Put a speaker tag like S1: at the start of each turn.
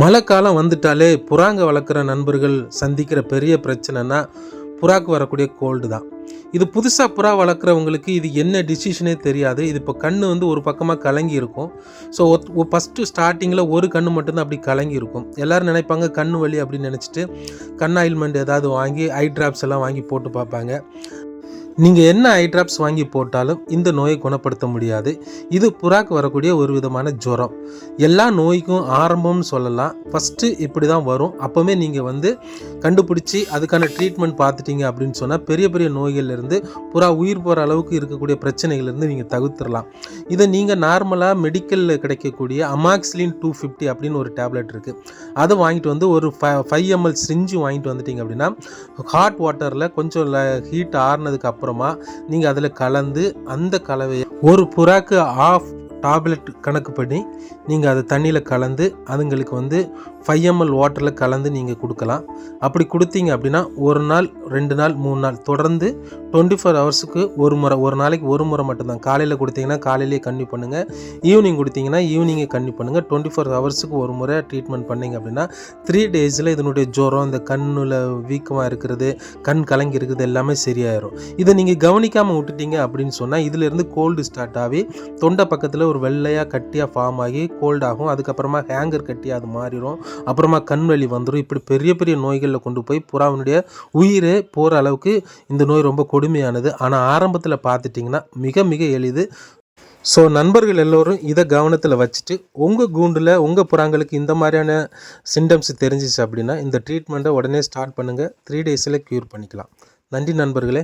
S1: மழை காலம் வந்துட்டாலே புறாங்க வளர்க்குற நண்பர்கள் சந்திக்கிற பெரிய பிரச்சனைனா புறாக்கு வரக்கூடிய கோல்டு தான். இது புதுசாக புறா வளர்க்குறவங்களுக்கு இது என்ன டிசிஷனே தெரியாது. இது இப்போ கண் வந்து ஒரு பக்கமாக கலங்கி இருக்கும். ஸோ ஃபஸ்ட்டு ஸ்டார்டிங்கில் ஒரு கண் மட்டும்தான் அப்படி கலங்கி இருக்கும். எல்லோரும் நினைப்பாங்க கண்ணு வலி அப்படின்னு நினச்சிட்டு கண் ஆயில்மெண்ட் ஏதாவது வாங்கி ஐ ட்ராப்ஸ் எல்லாம் வாங்கி போட்டு பார்ப்பாங்க. நீங்கள் என்ன ஐ ட்ராப்ஸ் வாங்கி போட்டாலும் இந்த நோயை குணப்படுத்த முடியாது. இது புறாக்கு வரக்கூடிய ஒரு விதமான ஜுரம். எல்லா நோய்க்கும் ஆரம்பம்னு சொல்லலாம். ஃபஸ்ட்டு இப்படி தான் வரும். அப்போவே நீங்கள் வந்து கண்டுபிடிச்சி அதுக்கான ட்ரீட்மெண்ட் பார்த்துட்டீங்க அப்படின்னு சொன்னால் பெரிய பெரிய நோய்கள்லேருந்து புறா உயிர் போகிற அளவுக்கு இருக்கக்கூடிய பிரச்சனைகள்லேருந்து நீங்கள் தவிர்த்துடலாம். இதை நீங்கள் நார்மலாக மெடிக்கலில் கிடைக்கக்கூடிய அமாக்ஸ்லின் டூ ஃபிஃப்டி அப்படின்னு ஒரு டேப்லெட் இருக்குது அதை வாங்கிட்டு வந்து ஒரு ஃபைவ் எம்எல் சிரிஞ்சு வாங்கிட்டு வந்துட்டீங்க அப்படின்னா ஹாட் வாட்டரில் கொஞ்சம் ஹீட் ஆறுனதுக்கு அப்புறம் நீங்கள் அதில் கலந்து அந்த கலவையை ஒரு புறாக்கு ஆஃப் டேப்லெட் கணக்கு பண்ணி நீங்கள் அதை தண்ணியில் கலந்து அதுங்களுக்கு வந்து ஃபைவ் எம்எல் வாட்டரில் கலந்து நீங்கள் கொடுக்கலாம். அப்படி கொடுத்தீங்க அப்படின்னா ஒரு நாள் ரெண்டு நாள் மூணு நாள் தொடர்ந்து டுவெண்ட்டி ஃபோர் ஹவர்ஸுக்கு ஒரு முறை ஒரு நாளைக்கு ஒரு முறை மட்டும்தான். காலையில் கொடுத்தீங்கன்னா காலையிலேயே கன்னியூ பண்ணுங்கள் ஈவினிங் கொடுத்தீங்கன்னா ஈவினிங்கே கன்னியூ பண்ணுங்கள் டுவெண்ட்டி ஃபோர் ஹவர்ஸுக்கு ஒரு முறை ட்ரீட்மெண்ட் பண்ணிங்க அப்படின்னா த்ரீ டேஸில் இதனுடைய ஜுரம் இந்த கண்ணில் வீக்கமாக இருக்கிறது கண் கலங்கி இருக்குது எல்லாமே சரியாயிடும் இதை நீங்கள் கவனிக்காமல் விட்டுட்டீங்க அப்படின்னு சொன்னால் இதிலேருந்து கோல்டு ஸ்டார்ட் ஆகி தொண்டை பக்கத்தில் ஒரு வெள்ளையாக கட்டியாக ஃபார்ம் ஆகி கோல்ட் ஆகும். அதுக்கப்புறமா ஹேங்கர் கட்டி அது மாறிடும் அப்புறமா கண் வலி வந்துடும் இப்படி பெரிய பெரிய நோய்களில் கொண்டு போய் புறாவினுடைய உயிரே போகிற அளவுக்கு இந்த நோய் ரொம்ப கொடுமையானது. ஆனால் ஆரம்பத்தில் பார்த்துட்டிங்கன்னா மிக மிக எளிது. ஸோ நண்பர்கள் எல்லோரும் இதை கவனத்தில் வச்சுட்டு உங்கள் கூண்டில் உங்கள் புறாங்களுக்கு இந்த மாதிரியான சிம்டம்ஸ் தெரிஞ்சிச்சு அப்படின்னா இந்த ட்ரீட்மெண்ட்டை உடனே ஸ்டார்ட் பண்ணுங்கள் த்ரீ டேஸில் க்யூர் பண்ணிக்கலாம். நன்றி நண்பர்களே.